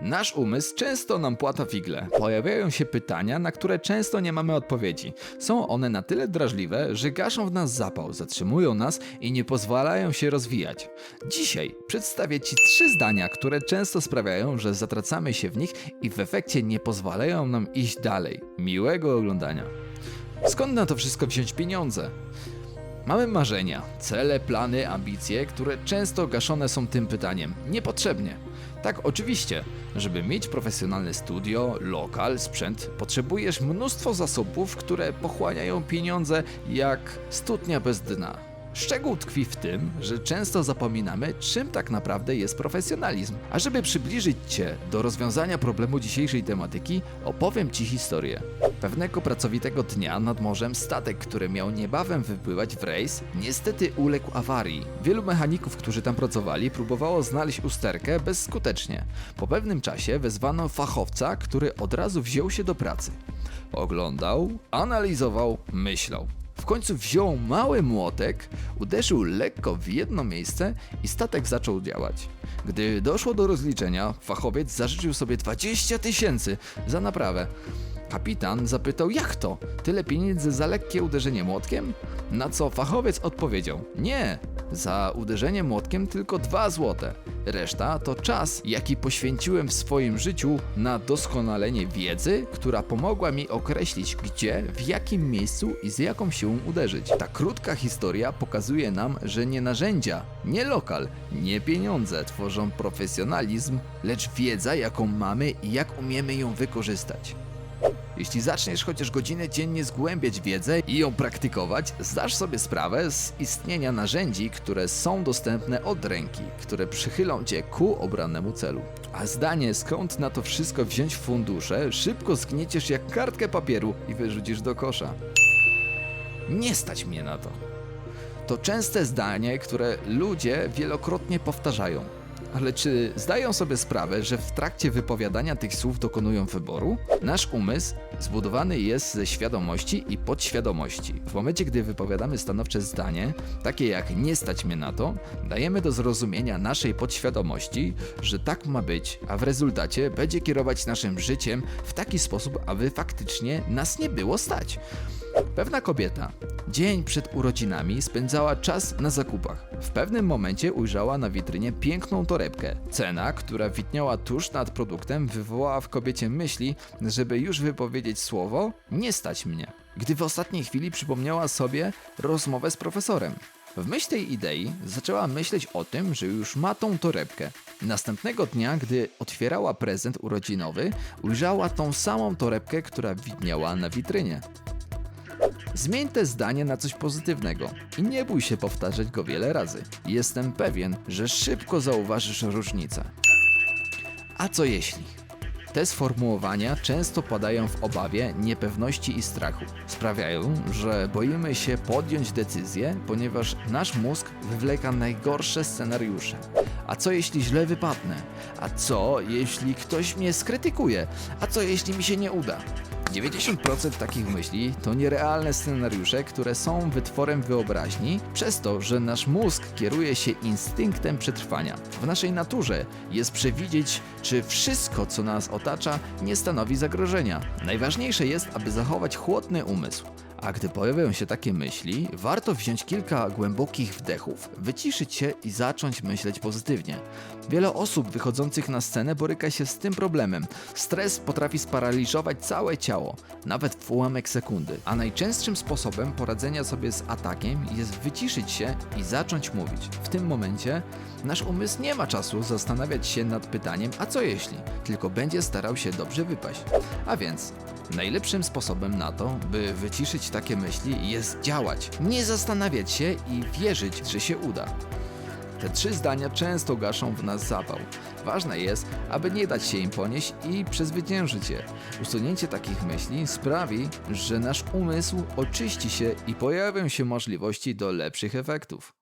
Nasz umysł często nam płata figle. Pojawiają się pytania, na które często nie mamy odpowiedzi. Są one na tyle drażliwe, że gaszą w nas zapał, zatrzymują nas i nie pozwalają się rozwijać. Dzisiaj przedstawię Ci trzy zdania, które często sprawiają, że zatracamy się w nich i w efekcie nie pozwalają nam iść dalej. Miłego oglądania. Skąd na to wszystko wziąć pieniądze? Mamy marzenia, cele, plany, ambicje, które często gaszone są tym pytaniem niepotrzebnie. Tak, oczywiście, żeby mieć profesjonalne studio, lokal, sprzęt, potrzebujesz mnóstwo zasobów, które pochłaniają pieniądze jak studnia bez dna. Szczegół tkwi w tym, że często zapominamy, czym tak naprawdę jest profesjonalizm. A żeby przybliżyć Cię do rozwiązania problemu dzisiejszej tematyki, opowiem Ci historię. Pewnego pracowitego dnia nad morzem statek, który miał niebawem wypływać w rejs, niestety uległ awarii. Wielu mechaników, którzy tam pracowali, próbowało znaleźć usterkę bezskutecznie. Po pewnym czasie wezwano fachowca, który od razu wziął się do pracy. Oglądał, analizował, myślał. Końcu wziął mały młotek, uderzył lekko w jedno miejsce i statek zaczął działać. Gdy doszło do rozliczenia, fachowiec zażyczył sobie 20 tysięcy za naprawę. Kapitan zapytał, jak to? Tyle pieniędzy za lekkie uderzenie młotkiem? Na co fachowiec odpowiedział: Nie, za uderzenie młotkiem tylko 2 złote. Reszta to czas, jaki poświęciłem w swoim życiu na doskonalenie wiedzy, która pomogła mi określić, gdzie, w jakim miejscu i z jaką siłą uderzyć. Ta krótka historia pokazuje nam, że nie narzędzia, nie lokal, nie pieniądze tworzą profesjonalizm, lecz wiedza, jaką mamy i jak umiemy ją wykorzystać. Jeśli zaczniesz chociaż godzinę dziennie zgłębiać wiedzę i ją praktykować, zdasz sobie sprawę z istnienia narzędzi, które są dostępne od ręki, które przychylą cię ku obranemu celu. A zdanie, skąd na to wszystko wziąć fundusze, szybko zgnieciesz jak kartkę papieru i wyrzucisz do kosza. Nie stać mnie na to. To częste zdanie, które ludzie wielokrotnie powtarzają. Ale czy zdają sobie sprawę, że w trakcie wypowiadania tych słów dokonują wyboru? Nasz umysł zbudowany jest ze świadomości i podświadomości. W momencie, gdy wypowiadamy stanowcze zdanie, takie jak nie stać mnie na to, dajemy do zrozumienia naszej podświadomości, że tak ma być, a w rezultacie będzie kierować naszym życiem w taki sposób, aby faktycznie nas nie było stać. Pewna kobieta dzień przed urodzinami spędzała czas na zakupach. W pewnym momencie ujrzała na witrynie piękną torebkę. Cena, która widniała tuż nad produktem, wywołała w kobiecie myśli, żeby już wypowiedzieć słowo nie stać mnie. Gdy w ostatniej chwili przypomniała sobie rozmowę z profesorem. W myśl tej idei zaczęła myśleć o tym, że już ma tą torebkę. Następnego dnia, gdy otwierała prezent urodzinowy, ujrzała tą samą torebkę, która widniała na witrynie. Zmień te zdanie na coś pozytywnego i nie bój się powtarzać go wiele razy. Jestem pewien, że szybko zauważysz różnicę. A co jeśli? Te sformułowania często padają w obawie, niepewności i strachu. Sprawiają, że boimy się podjąć decyzję, ponieważ nasz mózg wywleka najgorsze scenariusze. A co jeśli źle wypadnę? A co jeśli ktoś mnie skrytykuje? A co jeśli mi się nie uda? 90% takich myśli to nierealne scenariusze, które są wytworem wyobraźni, przez to, że nasz mózg kieruje się instynktem przetrwania. W naszej naturze jest przewidzieć, czy wszystko, co nas otacza, nie stanowi zagrożenia. Najważniejsze jest, aby zachować chłodny umysł. A gdy pojawią się takie myśli, warto wziąć kilka głębokich wdechów, wyciszyć się i zacząć myśleć pozytywnie. Wiele osób wychodzących na scenę boryka się z tym problemem. Stres potrafi sparaliżować całe ciało, nawet w ułamek sekundy. A najczęstszym sposobem poradzenia sobie z atakiem jest wyciszyć się i zacząć mówić. W tym momencie nasz umysł nie ma czasu zastanawiać się nad pytaniem, a co jeśli, tylko będzie starał się dobrze wypaść. A więc Najlepszym sposobem na to, by wyciszyć takie myśli, jest działać, nie zastanawiać się i wierzyć, że się uda. Te trzy zdania często gaszą w nas zapał. Ważne jest, aby nie dać się im ponieść i przezwyciężyć je. Usunięcie takich myśli sprawi, że nasz umysł oczyści się i pojawią się możliwości do lepszych efektów.